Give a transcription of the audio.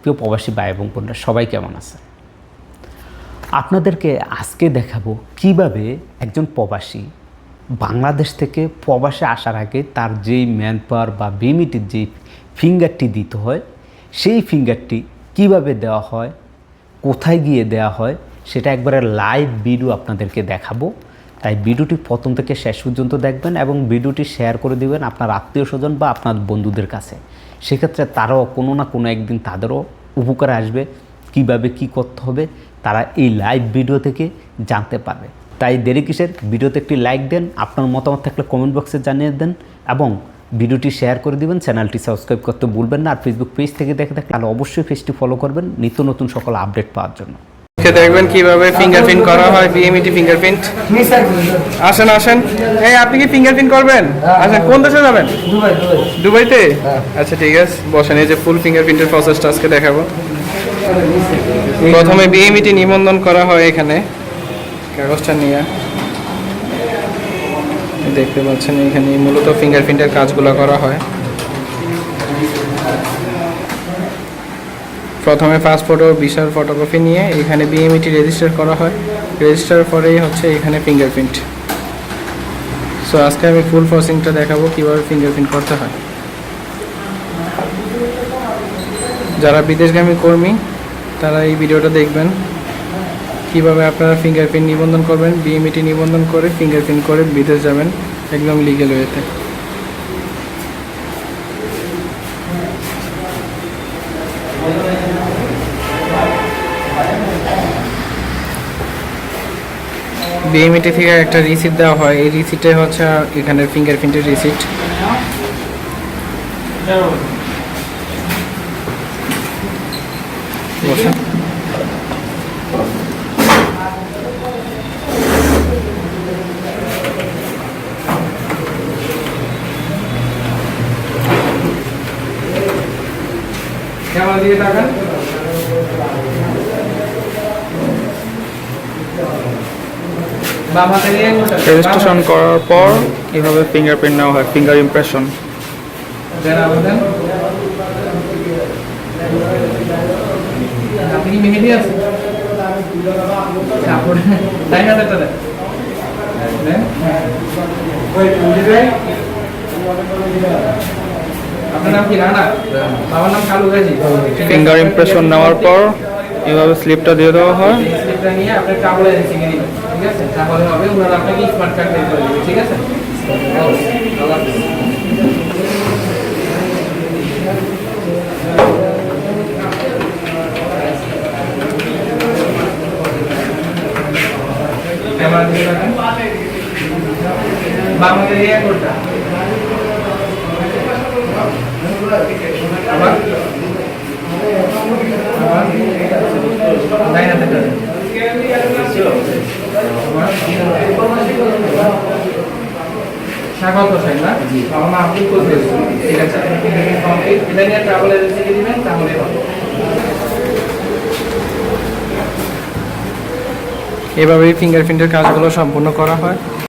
প্রিয় প্রবাসী ভাই এবং বোনরা, সবাই কেমন আছে? আপনাদেরকে আজকে দেখাবো কীভাবে একজন প্রবাসী বাংলাদেশ থেকে প্রবাসে আসার আগে তার যেই ম্যান পাওয়ার বা বিমিটির যেই ফিঙ্গারটি দিতে হয়, সেই ফিঙ্গারটি কীভাবে দেওয়া হয়, কোথায় গিয়ে দেওয়া হয়, সেটা একবারে লাইভ ভিডিও আপনাদেরকে দেখাবো। তাই ভিডিওটি প্রথম থেকে শেষ পর্যন্ত দেখবেন এবং ভিডিওটি শেয়ার করে দিবেন আপনার আত্মীয় স্বজন বা আপনার বন্ধুদের কাছে। সেক্ষেত্রে তারাও কোনো না কোনো একদিন তাদেরও উপকার আসবে, কীভাবে কি করতে হবে তারা এই লাইভ ভিডিও থেকে জানতে পারবে। তাই দেরি কিসের? ভিডিওতে একটি লাইক দেন, আপনার মতামত থাকলে কমেন্ট বক্সে জানিয়ে দেন এবং ভিডিওটি শেয়ার করে দিবেন চ্যানেলটি সাবস্ক্রাইব করতে ভুলবেন না। আর ফেসবুক পেজ থেকে দেখে থাকলে তাহলে অবশ্যই পেজটি ফলো করবেন। নিত্য নতুন সকল আপডেট পাওয়ার জন্য। আজকে দেখবেন কীভাবে ফিঙ্গারপ্রিন্ট করা হয় বিএমইটি ফিঙ্গারপ্রিন্ট আসেন আসেন। এই আপনি কি ফিঙ্গারপ্রিন্ট করবেন? আচ্ছা কোন দেশে যাবেন? Dubai Dubai. দুবাইতে? আচ্ছা ঠিক আছে। বসেন এই যে ফুল ফিঙ্গারপ্রিন্টের প্রসেসটা আজকে দেখাবো। প্রথমে বিএমইটি নিবন্ধন করা হয় এখানে। কাগজটা নিয়ে। দেখতে পাচ্ছেন এখানে মূলত ফিঙ্গারপ্রিন্টের কাজগুলো করা হয়। প্রথমে ফার্স্ট ফটো বিশাল ফটোগ্রাফি নিয়ে এখানে বিএমইটি রেজিস্টার করা হয়। রেজিস্টার পরেই হচ্ছে এখানে ফিঙ্গারপ্রিন্ট সো আজকে আমি ফুল প্রসেসিংটা দেখাবো, কীভাবে ফিঙ্গারপ্রিন্ট করতে হয়। যারা বিদেশগামী কর্মী, তারা এই ভিডিওটা দেখবেন। কীভাবে আপনারা ফিঙ্গারপ্রিন্ট নিবন্ধন করবেন বিএমইটি নিবন্ধন করে ফিঙ্গারপ্রিন্ট করে বিদেশ যাবেন, একদম লিগেল ওয়েতে বিএমইটি থেকে একটা রিসিট দেওয়া হয়। এই রিসিটে হচ্ছে এখানে ফিঙ্গারপ্রিন্টের বসেন। ক্যামেরা দিয়ে তাকান। রেজিস্ট্রেশন করার পর এভাবে ফিঙ্গারপ্রিন্ট নেওয়া হয়? ফিঙ্গার ইমপ্রেশন আপনি মেহেদি আছে? তাই না ফিঙ্গার ইমপ্রেশন নেওয়ার পর এভাবে স্লিপটা দিয়ে দেওয়া হয়? স্লিপটা নিয়ে আপনি কাপড়ে শিখে দিবেন ঠিক আছে? তাহলে হবে ওনারা আপনাকে স্মার্ট কার্ড বের করে দিবে, ঠিক আছে? দিয়ে বাংলাদেশ ইয়ে স্বাগত হোসেন না আমার নাম আব্দুল কুদ্দুস ঠিক আছে? এটা নিয়ে ট্রাভেল এজেন্সিকে দিবেন তাহলে এভাবেই ফিঙ্গারপ্রিন্টের কাজগুলো সম্পূর্ণ করা হয়।